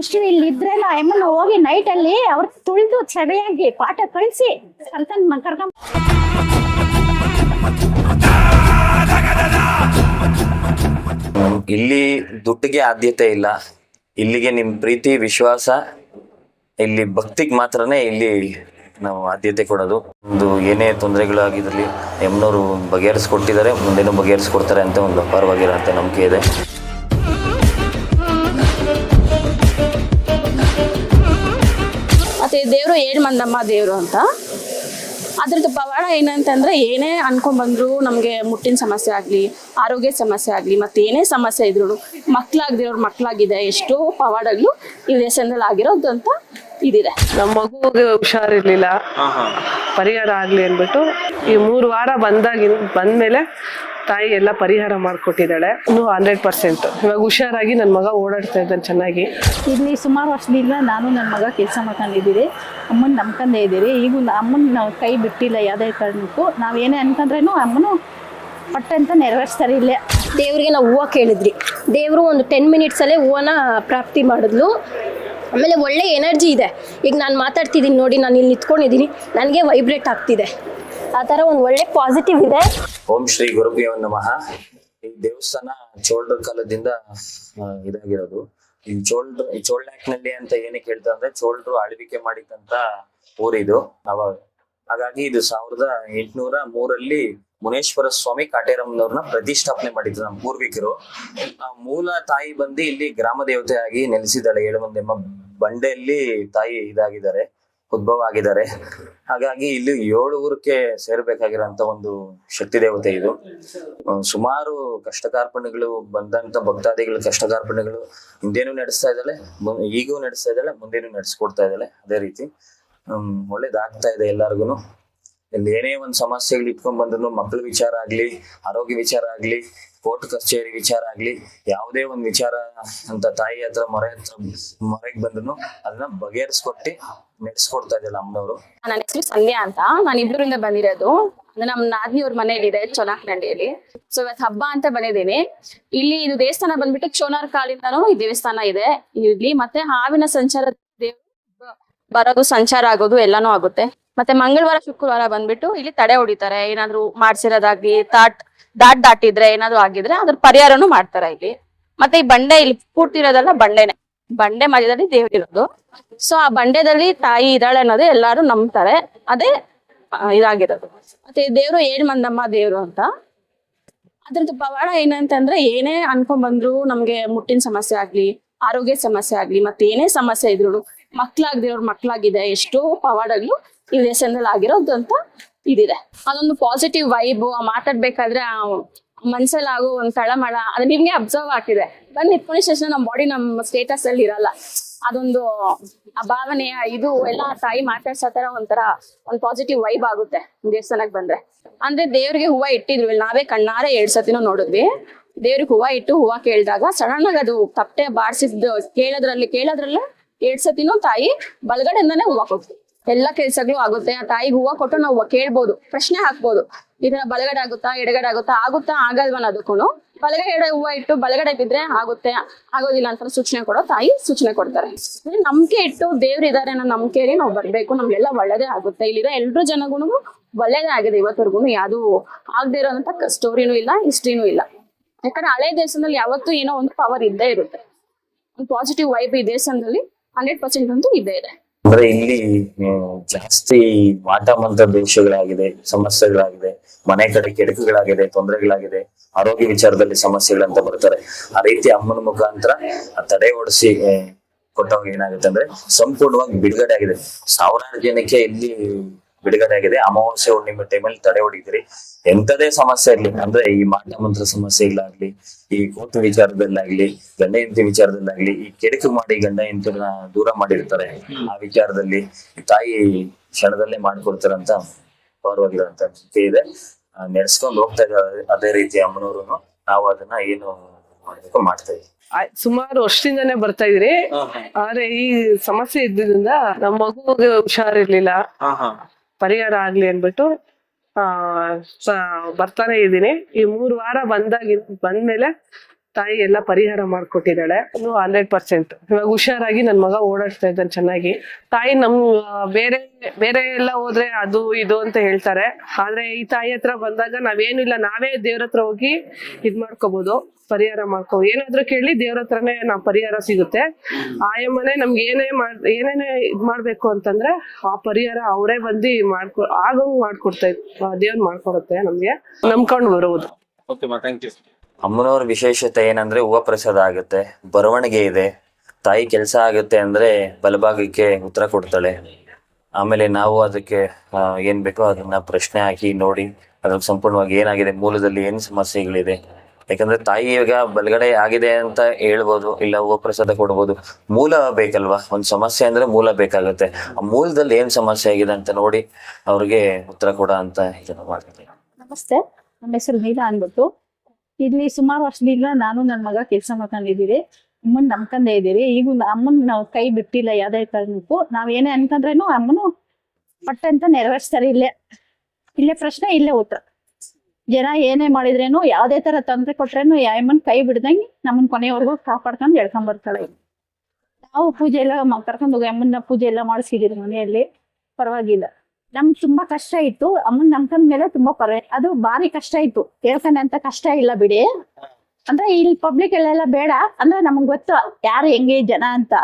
ಅಷ್ಟು ಇಲ್ಲಿ ಇದ್ರೆ ಅಮ್ಮನ ಹೋಗಿ ನೈಟ್ ಅಲ್ಲಿ ಅವ್ರ ತುಳಿದು ಸರಿಯಾಗಿ ಪಾಠ ಕಳಿಸಿ ಅಂತ ಕರ್ಕೊಂಡ್ ಇಲ್ಲಿ ದುಡ್ಡಿಗೆ ಆದ್ಯತೆ ಇಲ್ಲ. ಇಲ್ಲಿಗೆ ನಿಮ್ ಪ್ರೀತಿ, ವಿಶ್ವಾಸ, ಇಲ್ಲಿ ಭಕ್ತಿಗೆ ಮಾತ್ರನೇ ಇಲ್ಲಿ ನಾವು ಆದ್ಯತೆ ಕೊಡೋದು. ಒಂದು ಏನೇ ತೊಂದರೆಗಳು ಆಗಿದ್ರಲ್ಲಿ ಎಮ್ನವರು ಬಗೆಹರಿಸ್ಕೊಟ್ಟಿದ್ದಾರೆ, ಮುಂದೇನು ಬಗೆಹರಿಸ್ಕೊಡ್ತಾರೆ ಅಂತ ಒಂದು ಅಪಾರವಾಗಿರೋ ನಂಬಿಕೆ ಇದೆ. ದೇವರು ಏಳು ಮಂದಮ್ಮ ದೇವರು ಅಂತ. ಅದ್ರದ್ದು ಪವಾಡ ಏನಂತಂದ್ರೆ ಏನೇ ಅನ್ಕೊಂಡ್ ಬಂದ್ರು ನಮಗೆ ಮುಟ್ಟಿನ ಸಮಸ್ಯೆ ಆಗಲಿ ಆರೋಗ್ಯ ಸಮಸ್ಯೆ ಆಗಲಿ ಮತ್ತೆ ಏನೇ ಸಮಸ್ಯೆ ಇದ್ರು ಮಕ್ಳಾಗ್ದಿರೋರು ಮಕ್ಕಳಾಗಿದೆ ಎಷ್ಟೋ ಪವಾಡಗಳು ಈ ದೇಶದಲ್ಲಿ ಆಗಿರೋದು ಅಂತ ಇದಿದೆ. ನಮ್ಮ ಮಗುಗೆ ಹುಷಾರಿರ್ಲಿಲ್ಲ. ಪರಿಹಾರ ಆಗ್ಲಿ ಅಂದ್ಬಿಟ್ಟು ಈ ಮೂರು ವಾರ ಬಂದಾಗಿನ್ ಬಂದ್ಮೇಲೆ ತಾಯಿ ಎಲ್ಲ ಪರಿಹಾರ ಮಾಡಿಕೊಟ್ಟಿದ್ದಾಳೆ. ಹಂಡ್ರೆಡ್ ಪರ್ಸೆಂಟ್ ಇವಾಗ ಹುಷಾರಾಗಿ ನನ್ನ ಮಗ ಓಡಾಡ್ತಾ ಇದ್ದಾನೆ ಚೆನ್ನಾಗಿ. ಇಲ್ಲಿ ಸುಮಾರು ವರ್ಷದಿಂದ ನಾನು ನನ್ನ ಮಗ ಕೆಲಸ ಮಾಡ್ಕೊಂಡಿದ್ದೀರಿ. ಅಮ್ಮನ ನಂಬ್ಕೊಂಡೇ ಇದ್ದೀರಿ. ಈಗ ಅಮ್ಮನ ನಾವು ಕೈ ಬಿಟ್ಟಿಲ್ಲ ಯಾವುದೇ ಕಾರಣಕ್ಕೂ. ನಾವು ಏನೇ ಅನ್ಕೊಂಡ್ರೇನು ಅಮ್ಮನು ಪಟ್ಟಂತ ನೆರವೇರಿಸ್ತಾರೆ ಇಲ್ಲೇ. ದೇವ್ರಿಗೆ ನಾವು ಹೂವು ಕೇಳಿದ್ರಿ. ದೇವರು ಒಂದು ಟೆನ್ ಮಿನಿಟ್ಸಲ್ಲೇ ಹೂವನ್ನ ಪ್ರಾಪ್ತಿ ಮಾಡಿದ್ಲು. ಆಮೇಲೆ ಒಳ್ಳೆ ಎನರ್ಜಿ ಇದೆ. ಈಗ ನಾನು ಮಾತಾಡ್ತಿದ್ದೀನಿ ನೋಡಿ ನಾನು ಇಲ್ಲಿ ನಿಂತ್ಕೊಂಡಿದ್ದೀನಿ. ನನಗೆ ವೈಬ್ರೇಟ್ ಆಗ್ತಿದೆ. ಆ ತರ ಒಂದ್ ಒಳ್ಳೆ ಪಾಸಿಟಿವ್ ಇದೆ. ಓಂ ಶ್ರೀ ಗುರುಭ್ಯೋ ನಮಃ. ಈ ದೇವಸ್ಥಾನ ಚೋಳರ ಕಾಲದಿಂದ ಇದಾಗಿರೋದು. ಈ ಚೋಳ್ರ ಈ ಅಂತ ಏನಕ್ಕೆ ಹೇಳ್ತಾರೆ ಅಂದ್ರೆ ಚೋಳರು ಆಳ್ವಿಕೆ ಮಾಡಿದಂತ ಊರಿದು. ಅವಾಗ ಹಾಗಾಗಿ ಇದು ಸಾವಿರದ ಎಂಟುನೂರ ಮೂರಲ್ಲಿ ಮುನೇಶ್ವರ ಸ್ವಾಮಿ ಕಾಟೇರಮ್ಮನವ್ರನ್ನ ಪ್ರತಿಷ್ಠಾಪನೆ ಮಾಡಿದ್ರು ನಮ್ಮ ಪೂರ್ವಿಕರು. ಆ ಮೂಲ ತಾಯಿ ಬಂದು ಇಲ್ಲಿ ಗ್ರಾಮ ದೇವತೆಯಾಗಿ ನೆಲೆಸಿದ್ದಾಳೆ ಏಳುಮಂದೆಮ್ಮ ಬಂಡೆಯಲ್ಲಿ ತಾಯಿ ಇದಾಗಿದ್ದಾರೆ. ಉದ್ಭವ ಆಗಿದ್ದಾರೆ. ಹಾಗಾಗಿ ಇಲ್ಲಿ ಏಳು ಊರಕ್ಕೆ ಸೇರ್ಬೇಕಾಗಿರೋಂತ ಒಂದು ಶಕ್ತಿ ದೇವತೆ ಇದು. ಸುಮಾರು ಕಷ್ಟ ಕಾರ್ಪಣ್ಯಗಳು ಬಂದಂತ ಭಕ್ತಾದಿಗಳ ಕಷ್ಟ ಕಾರ್ಪಣ್ಯಗಳು ಹಿಂದೇನು ನಡೆಸ್ತಾ ಇದ್ದಾಳೆ ಈಗೂ ನಡೆಸ್ತಾ ಇದ್ದಾಳೆ, ಮುಂದೇನು ನಡೆಸ್ಕೊಡ್ತಾ ಇದ್ದಾಳೆ, ಅದೇ ರೀತಿ. ಒಳ್ಳೇದಾಗ್ತಾ ಇದೆ ಎಲ್ಲಾರ್ಗುನು. ಇಲ್ಲಿ ಏನೇ ಒಂದು ಸಮಸ್ಯೆಗಳು ಇಟ್ಕೊಂಡ್ ಬಂದ್ರು ಮಕ್ಕಳ ವಿಚಾರ ಆಗ್ಲಿ, ಆರೋಗ್ಯ ವಿಚಾರ ಆಗ್ಲಿ, ಕೋರ್ಟ್ ಕಚೇರಿ ವಿಚಾರ ಆಗ್ಲಿ, ಯಾವುದೇ ಒಂದು ವಿಚಾರ ಅಂತ ತಾಯಿ ಹತ್ರ, ಮೊರೆ ಹತ್ರ ಮೊರೆಗೆ ಬಂದ್ರು ಅದನ್ನ ಬಗೆಹರಿಸ್ಕೊಟ್ಟಿ ನಡೆಸ್ಕೊಡ್ತಾ ಇದ್ದಿಲ್ಲ ಅಮ್ಮನವರು. ನನ್ನ ಹೆಸರು ಸಂಧ್ಯಾ ಅಂತ. ನಾನು ಇಬ್ಬರಿಂದ ಬಂದಿರೋದು. ನಮ್ಮ ನಾದಿನಿಯವ್ರ ಮನೇಲಿದೆ ನಂಡಿಯಲ್ಲಿ. ಸೊ ಇವತ್ತು ಹಬ್ಬ ಅಂತ ಬಂದಿದ್ದೀನಿ. ಇಲ್ಲಿ ಇದು ದೇವಸ್ಥಾನ ಬಂದ್ಬಿಟ್ಟು ಚೋನಾರ್ ಕಾಲಿಂದನೂ ಈ ದೇವಸ್ಥಾನ ಇದೆ. ಇಲ್ಲಿ ಮತ್ತೆ ಹಾವಿನ ಸಂಚಾರ ದೇವ್ರು ಬರೋದು ಸಂಚಾರ ಆಗೋದು ಎಲ್ಲಾನು ಆಗುತ್ತೆ. ಮತ್ತೆ ಮಂಗಳವಾರ, ಶುಕ್ರವಾರ ಬಂದ್ಬಿಟ್ಟು ಇಲ್ಲಿ ತಡೆ ಹೊಡಿತಾರೆ. ಏನಾದ್ರು ಮಾಡ್ಸಿರೋದಾಗ್ಲಿ, ತಾಟ್, ದಾಟ್ ದಾಟಿದ್ರೆ ಏನಾದ್ರು ಆಗಿದ್ರೆ ಅದ್ರ ಪರಿಹಾರನು ಮಾಡ್ತಾರೆ ಇಲ್ಲಿ. ಮತ್ತೆ ಈ ಬಂಡೆ ಇಲ್ಲಿ ಪೂರ್ತಿ ಇರೋದೆಲ್ಲ ಬಂಡೆನೆ. ಬಂಡೆ ಮಧ್ಯದಲ್ಲಿ ದೇವ್ರಿರೋದು ಸೊ ಆ ಬಂಡೆದಲ್ಲಿ ತಾಯಿ ಇದಾಳೆ ಅನ್ನೋದು ಎಲ್ಲಾರು ನಂಬ್ತಾರೆ. ಅದೇ ಇದಾಗಿರೋದು. ಮತ್ತೆ ದೇವ್ರು ಏಳ್ ಮಂದಮ್ಮ ದೇವ್ರು ಅಂತ. ಅದ್ರದ್ದು ಪವಾಡ ಏನಂತಂದ್ರೆ ಏನೇ ಅನ್ಕೊಂಡ್ ಬಂದ್ರು ನಮ್ಗೆ ಮುಟ್ಟಿನ ಸಮಸ್ಯೆ ಆಗ್ಲಿ ಆರೋಗ್ಯ ಸಮಸ್ಯೆ ಆಗ್ಲಿ ಮತ್ತೆ ಏನೇ ಸಮಸ್ಯೆ ಇದ್ರು ಮಕ್ಳಾಗ್ದಿರೋರ್ ಮಕ್ಳಾಗಿದೆ, ಎಷ್ಟೋ ಪವಾಡಗಳು ದೇಶದಲ್ಲಿ ಆಗಿರೋದು ಅಂತ ಇದಿದೆ. ಅದೊಂದು ಪಾಸಿಟಿವ್ ವೈಬ್ ಮಾತಾಡ್ಬೇಕಾದ್ರೆ ಮನ್ಸಲ್ಲಿ ಆಗೋ ಒಂದು ತಳಮಳ ಅದು ನಿಮ್ಗೆ ಅಬ್ಸರ್ವ್ ಆಗ್ತಿದೆ. ಬಂದ್ ನಿತ್ಕೊಂಡ ತಕ್ಷಣ ನಮ್ಮ ಬಾಡಿ ನಮ್ಮ ಸ್ಟೇಟಸ್ ಅಲ್ಲಿ ಇರಲ್ಲ. ಅದೊಂದು, ಆ ಭಾವನೆ ಇದು ಎಲ್ಲ ತಾಯಿ ಮಾತಾಡ್ಸೋ ತರ ಒಂಥರ ಒಂದ್ ಪಾಸಿಟಿವ್ ವೈಬ್ ಆಗುತ್ತೆ ದೇವಸ್ಥಾನಕ್ ಬಂದ್ರೆ. ಅಂದ್ರೆ ದೇವ್ರಿಗೆ ಹೂವ ಇಟ್ಟಿದ್ರು ನಾವೇ ಕಣ್ಣಾರೆ ಎರಡ್ ಸತಿನೂ ನೋಡಿದ್ವಿ. ದೇವ್ರಿಗೆ ಹೂವ ಇಟ್ಟು ಹೂವ ಕೇಳಿದಾಗ ಸಡನ್ ಆಗಿ ಅದು ತಪ್ಪೆ ಬಾರಿಸಿದ್ದು ಕೇಳೋದ್ರಲ್ಲಿ, ಕೇಳೋದ್ರಲ್ಲೇ ಎರಡ್ ಸತಿನೂ ತಾಯಿ ಬಲಗಡೆಯಿಂದಾನೇ ಹೂವ ಕೊಡ್ತು ಎಲ್ಲಾ ಕೆಲ್ಸಗಳು ಆಗುತ್ತೆ. ಆ ತಾಯಿಗೆ ಹೂವು ಕೊಟ್ಟು ನಾವು ಕೇಳ್ಬೋದು, ಪ್ರಶ್ನೆ ಹಾಕ್ಬೋದು. ಇದನ್ನ ಬಲಗಡೆ ಆಗುತ್ತಾ, ಎಡಗಡೆ ಆಗುತ್ತಾ ಆಗುತ್ತಾ ಆಗಲ್ವಾ ಅನ್ನೋದಕ್ಕೂ ಬಲಗಡೆ ಹೂವ ಇಟ್ಟು ಬಲಗಡೆ ಬಿದ್ರೆ ಆಗುತ್ತೆ, ಆಗೋದಿಲ್ಲ ಅಂತ ಸೂಚನೆ ಕೊಡೋ ತಾಯಿ ಸೂಚನೆ ಕೊಡ್ತಾರೆ. ನಂಬಿಕೆ ಇಟ್ಟು ದೇವ್ರು ಇದಾರೆ ಅನ್ನೋ ನಂಬಿಕೆಯಲ್ಲಿ ನಾವು ಬರ್ಬೇಕು. ನಮ್ಗೆಲ್ಲ ಒಳ್ಳೇದೇ ಆಗುತ್ತೆ. ಇಲ್ಲಿರೋ ಎಲ್ರು ಜನಗುನು ಒಳ್ಳೇದೇ ಆಗಿದೆ. ಇವತ್ತವರೆಗೂ ಯಾವ್ದು ಆಗದೆ ಇರೋಂತ ಸ್ಟೋರಿನು ಇಲ್ಲ ಹಿಸ್ಟ್ರಿನೂ ಇಲ್ಲ. ಯಾಕಂದ್ರೆ ಹಳೆ ದೇಶದಲ್ಲಿ ಯಾವತ್ತೂ ಏನೋ ಒಂದು ಪವರ್ ಇದ್ದೇ ಇರುತ್ತೆ. ಒಂದು ಪಾಸಿಟಿವ್ ವೈಬ್ ಈ ದೇಶದಲ್ಲಿ ಹಂಡ್ರೆಡ್ ಪರ್ಸೆಂಟ್ ಅಂತೂ ಇದ್ದೇ ಇದೆ. ಅಂದ್ರೆ ಇಲ್ಲಿ ಜಾಸ್ತಿ ಮಾಟ ಮಂತ್ರ ದೋಷಗಳಾಗಿದೆ ಸಮಸ್ಯೆಗಳಾಗಿದೆ, ಮನೆ ಕಡೆ ಕೆಡಕುಗಳಾಗಿದೆ, ತೊಂದರೆಗಳಾಗಿದೆ, ಆರೋಗ್ಯ ವಿಚಾರದಲ್ಲಿ ಸಮಸ್ಯೆಗಳಂತ ಬರ್ತಾರೆ. ಆ ರೀತಿ ಅಮ್ಮನ ಮುಖಾಂತರ ತಡೆ ಓಡಿಸಿ ಕೊಟ್ಟವಾಗ ಏನಾಗುತ್ತೆ ಅಂದ್ರೆ ಸಂಪೂರ್ಣವಾಗಿ ಬಿಡುಗಡೆ ಆಗಿದೆ. ಸಾವಿರಾರು ಜನಕ್ಕೆ ಇಲ್ಲಿ ಬಿಡುಗಡೆ ಆಗಿದೆ ಅಮಾವಾಸ್ಯೆ ಹುಣ್ಣಿಮೆ ಟೈಮಲ್ಲಿ ತಡೆ ಹೊಡಿದಿರಿ ಎಂತದೇ ಸಮಸ್ಯೆ ಇರ್ಲಿ. ಅಂದ್ರೆ ಈ ಮಾಟ ಸಮಸ್ಯೆ ಇಲ್ಲಾಗ್ಲಿ ಈ ಕೋರ್ಟ್ ವಿಚಾರದಲ್ಲಾಗ್ಲಿ ಗಂಡ ಹೆಂಡತಿ ವಿಚಾರದಲ್ಲಾಗ್ಲಿ ಈ ಕೆಡಕು ಮಾಡಿ ಗಂಡ ಹೆಂಡತಿನ ದೂರ ಮಾಡಿರ್ತಾರೆ ಆ ವಿಚಾರದಲ್ಲಿ ತಾಯಿ ಕ್ಷಣದಲ್ಲೇ ಮಾಡ್ಕೊಡ್ತಾರಂತ ಪರವಾಗಿರುವಂತ ನಂಬಿಕೆ ಇದೆ. ನಡೆಸ್ಕೊಂಡು ಹೋಗ್ತಾ ಇದ್ದಾರೆ ಅದೇ ರೀತಿ ಅಮ್ಮನವರು ನಾವು ಅದನ್ನ ಏನು ಮಾಡ್ಬೇಕು ಮಾಡ್ತಾ ಇದ್ದೀವಿ. ಸುಮಾರು ವರ್ಷದಿಂದಾನೇ ಬರ್ತಾ ಇದ್ರಿ ಆದ್ರೆ ಈ ಸಮಸ್ಯೆ ಇದ್ದಿದ್ರಿಂದ ನಮ್ಮ ಮಗುಗೆ ಹುಷಾರಿರ್ಲಿಲ್ಲ. ಪರಿಹಾರ ಆಗ್ಲಿ ಅನ್ಬಿಟ್ಟು ಆ ಬರ್ತಾನೆ ಇದ್ದೀನಿ. ಈ ಮೂರು ವಾರ ಬಂದಾಗಿ ಬಂದ್ಮೇಲೆ ತಾಯಿ ಎಲ್ಲ ಪರಿಹಾರ ಮಾಡ್ಕೊಟ್ಟಿದ್ದಾಳೆ. ಹಂಡ್ರೆಡ್ ಪರ್ಸೆಂಟ್ ಇವಾಗ ಹುಷಾರಾಗಿ ನನ್ನ ಮಗ ಓಡಾಡ್ತಾ ಇದ್ದಾನೆ ಚೆನ್ನಾಗಿ. ತಾಯಿ ನಮ್ ಬೇರೆ ಬೇರೆ ಎಲ್ಲ ಹೋದ್ರೆ ಅದು ಇದು ಅಂತ ಹೇಳ್ತಾರೆ. ಆದ್ರೆ ಈ ತಾಯಿ ಹತ್ರ ಬಂದಾಗ ನಾವೇನಿಲ್ಲ ನಾವೇ ದೇವ್ರ ಹತ್ರ ಹೋಗಿ ಇದ್ ಮಾಡ್ಕೋಬಹುದು ಪರಿಹಾರ ಮಾಡ್ಕೋ ಏನಾದ್ರೂ ಕೇಳಿ ದೇವ್ರ ಹತ್ರನೇ ನಾವ್ ಪರಿಹಾರ ಸಿಗುತ್ತೆ. ಆಯಮ್ಮನೆ ನಮ್ಗೆ ಏನೇ ಮಾಡ್ ಏನೇನೇ ಇದ್ ಮಾಡ್ಬೇಕು ಅಂತಂದ್ರೆ ಆ ಪರಿಹಾರ ಅವರೇ ಬಂದು ಮಾಡ್ಕೊ ಆಗಂಗ್ ಮಾಡ್ಕೊಡ್ತಾ ದೇವ್ರು ಮಾಡ್ಕೊಡುತ್ತೆ ನಮ್ಗೆ. ನಂಬ್ಕೊಂಡು ಬರುವುದು ಓಕೆ ಮಾ ಥ್ಯಾಂಕ್ ಯು ಅಮ್ಮನವ್ರ ವಿಶೇಷತೆ ಏನಂದ್ರೆ ಹೂವ ಪ್ರಸಾದ ಆಗುತ್ತೆ, ಬರವಣಿಗೆ ಇದೆ, ತಾಯಿ ಕೆಲಸ ಆಗುತ್ತೆ ಅಂದ್ರೆ ಬಲಭಾಗಕ್ಕೆ ಉತ್ತರ ಕೊಡ್ತಾಳೆ. ಆಮೇಲೆ ನಾವು ಅದಕ್ಕೆ ಏನ್ ಬೇಕೋ ಅದನ್ನ ಪ್ರಶ್ನೆ ಹಾಕಿ ನೋಡಿ, ಅದ್ರಲ್ಲಿ ಸಂಪೂರ್ಣವಾಗಿ ಏನಾಗಿದೆ, ಮೂಲದಲ್ಲಿ ಏನ್ ಸಮಸ್ಯೆಗಳಿದೆ. ಯಾಕಂದ್ರೆ ತಾಯಿ ಈಗ ಬಲಗಡೆ ಆಗಿದೆ ಅಂತ ಹೇಳ್ಬೋದು, ಇಲ್ಲ ಹೂವ ಪ್ರಸಾದ ಕೊಡ್ಬೋದು, ಮೂಲ ಬೇಕಲ್ವಾ? ಒಂದ್ ಸಮಸ್ಯೆ ಅಂದ್ರೆ ಮೂಲ ಬೇಕಾಗುತ್ತೆ. ಆ ಮೂಲದಲ್ಲಿ ಏನ್ ಸಮಸ್ಯೆ ಆಗಿದೆ ಅಂತ ನೋಡಿ ಅವ್ರಿಗೆ ಉತ್ತರ ಕೊಡ ಅಂತ ಮಾಡ್ತೀನಿ ನಮಸ್ತೆ, ನಮ್ಮ ಹೆಸರು ಮೀಲಾ ಅಂದ್ಬಿಟ್ಟು. ಇಲ್ಲಿ ಸುಮಾರು ವರ್ಷದಿಂದ ನಾನು ನನ್ನ ಮಗ ಕೆಲಸ ಮಾಡ್ಕೊಂಡಿದ್ದೀವಿ ಅಮ್ಮನ್ ನಂಬ್ಕೊಂಡೇ ಇದ್ದೀವಿ ಈಗ ಅಮ್ಮನ್ ನಾವು ಕೈ ಬಿಟ್ಟಿಲ್ಲ ಯಾವ್ದೇ ಕಾರಣಕ್ಕೂ. ನಾವ್ ಏನೇ ಅನ್ಕೊಂಡ್ರೇನು ಅಮ್ಮನು ಪಟ್ಟ ಅಂತ ನೆರವೇರಿಸ್ತಾರೆ ಇಲ್ಲೇ. ಇಲ್ಲೇ ಪ್ರಶ್ನೆ, ಇಲ್ಲೇ ಉತ್ತರ. ಜನ ಏನೇ ಮಾಡಿದ್ರೇನು ಯಾವ್ದೇ ತರ ತೊಂದರೆ ಕೊಟ್ರೇನು ಅಮ್ಮನ್ ಕೈ ಬಿಡ್ದಂಗೆ ನಮ್ಮನ್ ಕೊನೆಯವರೆಗೂ ಕಾಪಾಡ್ಕೊಂಡು ಎಳ್ಕೊಂಡ್ ಬರ್ತಾಳೆ. ನಾವು ಪೂಜೆ ಎಲ್ಲ ಕರ್ಕೊಂಡ್ ಹೋಗಿ ಅಮ್ಮನ ಪೂಜೆ ಎಲ್ಲ ಮಾಡಿಸಿದೀವಿ ಮನೆಯಲ್ಲಿ. ಪರವಾಗಿಲ್ಲ. ನಮ್ಗೆ ತುಂಬಾ ಕಷ್ಟ ಇತ್ತು. ಅಮ್ಮನ್ ನಂಬ್ಕೊಂಡ್ ಮೇಲೆ ತುಂಬಾ ಪರ ಅದು ಭಾರಿ ಕಷ್ಟ ಇತ್ತು. ಹೇಳ್ಕೊಂಡೆ ಅಂತ ಕಷ್ಟ ಇಲ್ಲ ಬಿಡಿ. ಅಂದ್ರೆ ಇಲ್ಲಿ ಪಬ್ಲಿಕ್ ಅಲ್ಲೆಲ್ಲ ಬೇಡ. ಅಂದ್ರೆ ನಮ್ಗ್ ಗೊತ್ತು ಯಾರು ಹೆಂಗೆ ಜನ ಅಂತ.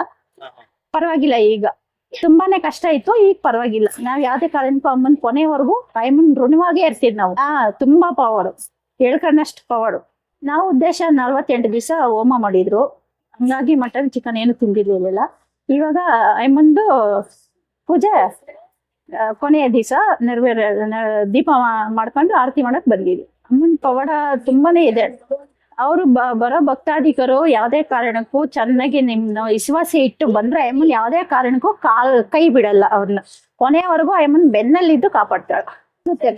ಪರವಾಗಿಲ್ಲ ಈಗ. ತುಂಬಾನೇ ಕಷ್ಟ ಇತ್ತು ಈಗ ಪರವಾಗಿಲ್ಲ. ನಾವ್ ಯಾವ್ದೇ ಕಾರಣಕ್ಕೂ ಅಮ್ಮನ್ ಕೊನೆವರೆಗೂ ಟೈಮನ್ ಋಣವಾಗೇ ಇರ್ತೀವಿ ನಾವು. ಆ ತುಂಬಾ ಪವರ್ ಹೇಳ್ಕೊಂಡಷ್ಟು ಪವರ್ ನಾವು ಉದ್ದೇಶ ನಲ್ವತ್ತೆಂಟು ದಿವಸ ಹೋಮ ಮಾಡಿದ್ರು. ಹಂಗಾಗಿ ಮಟನ್ ಚಿಕನ್ ಏನು ತಿಂದಿರ್ಲಿಲ್ಲ. ಇವಾಗ ಅಮ್ಮಂದು ಪೂಜೆ ಕೊನೆಯ ದಿವಸ ನೆರವೇರ ದೀಪ ಮಾಡ್ಕೊಂಡು ಆರತಿ ಮಾಡಕ್ ಬಂದಿದ್ವಿ. ಅಮ್ಮನ ಪವಾಡ ತುಂಬಾನೇ ಇದೆ. ಅವರು ಬರೋ ಭಕ್ತಾಧಿಕರು ಯಾವುದೇ ಕಾರಣಕ್ಕೂ ಚೆನ್ನಾಗಿ ನಿಮ್ಮ ವಿಶ್ವಾಸ ಇಟ್ಟು ಬಂದ್ರೆ ಅಮ್ಮನ್ ಯಾವ್ದೇ ಕಾರಣಕ್ಕೂ ಕಾಲ್, ಕೈ ಬಿಡಲ್ಲ ಅವ್ರನ್ನ ಕೊನೆಯವರೆಗೂ ಅಮ್ಮನ್ ಬೆನ್ನಲ್ಲಿದ್ದು ಕಾಪಾಡ್ತಾಳೆ.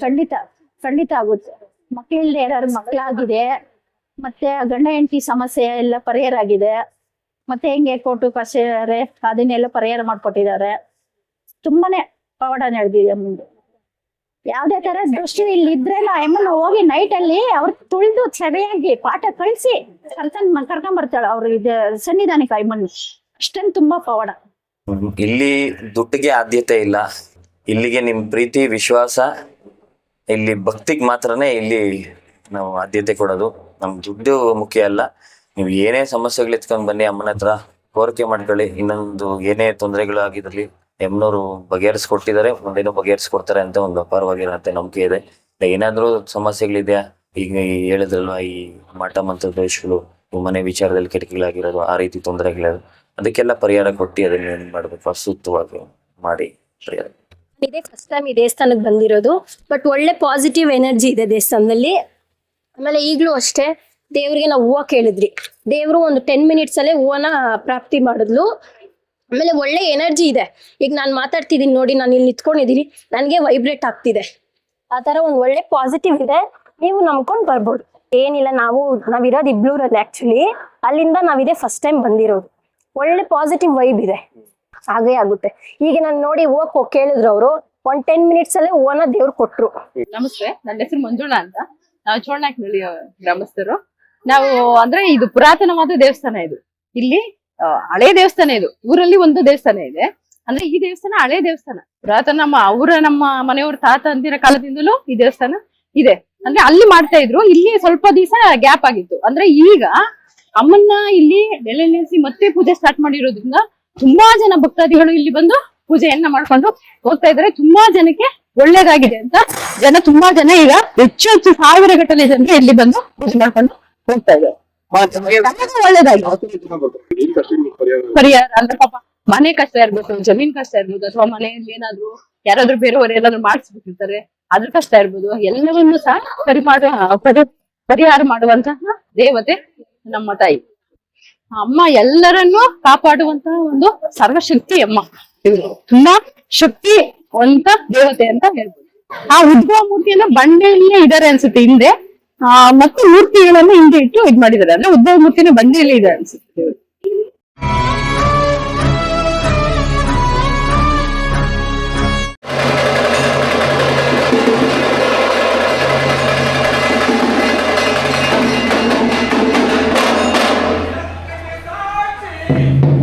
ಖಂಡಿತ ಖಂಡಿತ ಆಗುತ್ತೆ. ಮಕ್ಕಳಿಲ್ಲದೆ ಯಾರು ಮಕ್ಕಳಾಗಿದೆ ಮತ್ತೆ ಗಂಡ ಹೆಂಡತಿ ಸಮಸ್ಯೆ ಎಲ್ಲ ಪರಿಹಾರ ಆಗಿದೆ, ಮತ್ತೆ ಹೆಂಗೆ ಕೋಟು ಕಸೇರೆ ಅದನ್ನೆಲ್ಲ ಪರಿಹಾರ ಮಾಡ್ಕೊಟ್ಟಿದ್ದಾರೆ. ತುಂಬಾನೇ ಪವಾಡ ನಡೆದಿದೆ ಮುಂದೆ ಯಾವ್ದೇ ತರ ದೃಷ್ಟಿ ಇಲ್ಲಿ ಇದ್ರೆ ಅಮ್ಮನ ಹೋಗಿ ನೈಟ್ ಅಲ್ಲಿ ಅವ್ರ ತುಳಿದು ಸರಿಯಾಗಿ ಪಾಠ ಕಳಿಸಿ ಕರ್ಕೊಂಡ್ ಕರ್ಕೊಂಡ್ ಬರ್ತಾಳ ಅವ್ರ ಇದು ಸನ್ನಿಧಾನಕ್ಕೆ ಅಮ್ಮನ್ ಅಷ್ಟೊಂದು ತುಂಬಾ ಪವಾಡ. ಇಲ್ಲಿ ದುಡ್ಡಿಗೆ ಆದ್ಯತೆ ಇಲ್ಲ. ಇಲ್ಲಿಗೆ ನಿಮ್ ಪ್ರೀತಿ, ವಿಶ್ವಾಸ, ಇಲ್ಲಿ ಭಕ್ತಿಗೆ ಮಾತ್ರನೇ ಇಲ್ಲಿ ನಾವು ಆದ್ಯತೆ ಕೊಡೋದು. ನಮ್ ದುಡ್ಡು ಮುಖ್ಯ ಅಲ್ಲ. ನೀವು ಏನೇ ಸಮಸ್ಯೆಗಳು ಎತ್ಕೊಂಡ್ ಬನ್ನಿ ಅಮ್ಮನ ಹತ್ರ, ಕೋರಿಕೆ ಮಾಡ್ಕೊಳ್ಳಿ. ಇನ್ನೊಂದು ಏನೇ ತೊಂದರೆಗಳು ಆಗಿರಲಿ ಎಮ್ನವರು ಬಗೆಹರಿಸ್ಕೊಟ್ಟಿದ್ದಾರೆ, ಮುಂದೇನು ಬಗೆಹರಿಸ್ಕೊಡ್ತಾರೆ ಅಂತ ಒಂದು ಅಪಾರವಾಗಿರುತ್ತೆ ನಂಬಿಕೆ ಇದೆ. ಏನಾದ್ರೂ ಸಮಸ್ಯೆಗಳಿದೆಯಾ? ಈಗ ಹೇಳಿದ್ರಲ್ವಾ, ಈ ಮಠ ಮಂತ್ರ ದೇಶಗಳು ಮನೆ ವಿಚಾರದಲ್ಲಿ ಕಿಟಕಿಗಳಾಗಿರೋದು, ಆ ರೀತಿ ತೊಂದರೆಗಳಿರೋದು ಅದಕ್ಕೆಲ್ಲ ಪರಿಹಾರ ಕೊಟ್ಟು ಅದನ್ನ ಏನ್ ಮಾಡ್ಬೇಕು? ಅಸ್ತುತ್ವವಾಗಿ ಮಾಡಿ. ಪರಿಹಾರ. ಇದೇ ಫಸ್ಟ್ ಟೈಮ್ ಈ ದೇವಸ್ಥಾನಕ್ಕೆ ಬಂದಿರೋದು. ಬಟ್ ಒಳ್ಳೆ ಪಾಸಿಟಿವ್ ಎನರ್ಜಿ ಇದೆ ದೇವಸ್ಥಾನದಲ್ಲಿ. ಆಮೇಲೆ ಈಗಲೂ ಅಷ್ಟೇ, ದೇವ್ರಿಗೆ ನಾವು ಹೂವು ಕೇಳಿದ್ರಿ ದೇವರು ಒಂದು ಟೆನ್ ಮಿನಿಟ್ಸ್ ಅಲ್ಲೇ ಹೂವನ ಪ್ರಾಪ್ತಿ ಮಾಡಿದ್ಲು. ಆಮೇಲೆ ಒಳ್ಳೆ ಎನರ್ಜಿ ಇದೆ. ಈಗ ನಾನು ಮಾತಾಡ್ತಿದ್ದೀನಿ ನೋಡಿ, ನಾನು ಇಲ್ಲಿ ನಿಂತ್ಕೊಂಡಿದ್ದೀನಿ ನನಗೆ ವೈಬ್ರೇಟ್ ಆಗ್ತಿದೆ. ಆ ಥರ ಒಂದು ಒಳ್ಳೆ ಪಾಸಿಟಿವ್ ಇದೆ. ನೀವು ನಂಬ್ಕೊಂಡು ಬರ್ಬೋದು. ಏನಿಲ್ಲ, ನಾವು ನಾವಿರೋದು ಇಬ್ಳೂರಲ್ಲಿ ಆ್ಯಕ್ಚುಲಿ ಅಲ್ಲಿಂದ ನಾವಿದೆ ಫಸ್ಟ್ ಟೈಮ್ ಬಂದಿರೋದು. ಒಳ್ಳೆ ಪಾಸಿಟಿವ್ ವೈಬ್ ಇದೆ. ಹಾಗೇ ಆಗುತ್ತೆ. ಈಗ ನಾನು ನೋಡಿ ಹೋಗಕ್ಕೆ ಹೋಗಿ ಕೇಳಿದ್ರು ಅವರು. ಒಂದ್ ಟೆನ್ ಮಿನಿಟ್ಸ್ ಅಲ್ಲೇ ಓನ ದೇವ್ರು ಕೊಟ್ರು. ನಮಸ್ತೆ. ನನ್ನ ಹೆಸರು ಮಂಜುಳಾ ಅಂತ. ನಾವು ಚೋಳನಾಕ್ನಳ್ಳಿ ಗ್ರಾಮಸ್ಥರು. ನಾವು ಅಂದ್ರೆ ಇದು ಪುರಾತನವಾದ ದೇವಸ್ಥಾನ ಇದು. ಇಲ್ಲಿ ಹಳೆ ದೇವಸ್ಥಾನ ಇದು. ಊರಲ್ಲಿ ಒಂದು ದೇವಸ್ಥಾನ ಇದೆ. ಅಂದ್ರೆ ಈ ದೇವಸ್ಥಾನ ಹಳೆ ದೇವಸ್ಥಾನ. ಪುರಾತನ ನಮ್ಮ ಅವರ ನಮ್ಮ ಮನೆಯವ್ರ ತಾತ ಅಂದಿನ ಕಾಲದಿಂದಲೂ ಈ ದೇವಸ್ಥಾನ ಇದೆ. ಅಂದ್ರೆ ಅಲ್ಲಿ ಮಾಡ್ತಾ ಇದ್ರು. ಇಲ್ಲಿ ಸ್ವಲ್ಪ ದಿವಸ ಗ್ಯಾಪ್ ಆಗಿತ್ತು. ಅಂದ್ರೆ ಈಗ ಅಮ್ಮನ್ನ ಇಲ್ಲಿ ನೆಲೆ ನಿಲ್ಲಿಸಿ ಮತ್ತೆ ಪೂಜೆ ಸ್ಟಾರ್ಟ್ ಮಾಡಿರೋದ್ರಿಂದ ತುಂಬಾ ಜನ ಭಕ್ತಾದಿಗಳು ಇಲ್ಲಿ ಬಂದು ಪೂಜೆಯನ್ನ ಮಾಡ್ಕೊಂಡು ಹೋಗ್ತಾ ಇದ್ರೆ ತುಂಬಾ ಜನಕ್ಕೆ ಒಳ್ಳೇದಾಗಿದೆ ಅಂತ ಜನ ತುಂಬಾ ಜನ ಈಗ ಹೆಚ್ಚು ಹೆಚ್ಚು ಸಾವಿರ ಘಟನೆ ಜನರು ಇಲ್ಲಿ ಬಂದು ಪೂಜೆ ಮಾಡ್ಕೊಂಡು ಹೋಗ್ತಾ ಇದ್ದಾರೆ. ಪರಿಹಾರ ಅಂದ್ರೆ ಪಾಪ ಮನೆ ಕಷ್ಟ ಇರ್ಬೋದು ಜಮೀನ್ ಕಷ್ಟ ಇರ್ಬೋದು ಅಥವಾ ಮನೆಯಲ್ಲಿ ಏನಾದ್ರು ಯಾರಾದ್ರೂ ಬೇರೆಯವರು ಏನಾದ್ರು ಮಾಡಿಸ್ಬಿಟ್ಟಿರ್ತಾರೆ ಅದ್ರ ಕಷ್ಟ ಇರ್ಬೋದು. ಎಲ್ಲವನ್ನೂ ಸಹ ಸರಿ ಮಾಡುವ ಪರಿಹಾರ ಮಾಡುವಂತಹ ದೇವತೆ ನಮ್ಮ ತಾಯಿ. ಅಮ್ಮ ಎಲ್ಲರನ್ನು ಕಾಪಾಡುವಂತಹ ಒಂದು ಸರ್ವಶಕ್ತಿ ಅಮ್ಮ. ಇವ್ರು ತುಂಬಾ ಶಕ್ತಿವಂತ ದೇವತೆ ಅಂತ ಹೇಳ್ಬೋದು. ಆ ಉದ್ಭವ ಮೂರ್ತಿಯನ್ನ ಬಂಡೆಯಲ್ಲೇ ಇದಾರೆ ಅನ್ಸುತ್ತೆ ಹಿಂದೆ. ಮತ್ತು ಮೂರ್ತಿಗಳನ್ನು ಹಿಂದೆ ಇಟ್ಟು ಇದ್ ಮಾಡಿದಾರೆ ಅಂದ್ರೆ ಉದ್ಧವ ಮೂರ್ತಿನ ಬಂದಿಯಲ್ಲಿ ಇದೆ ಅನ್ಸುತ್ತೆ Thank you.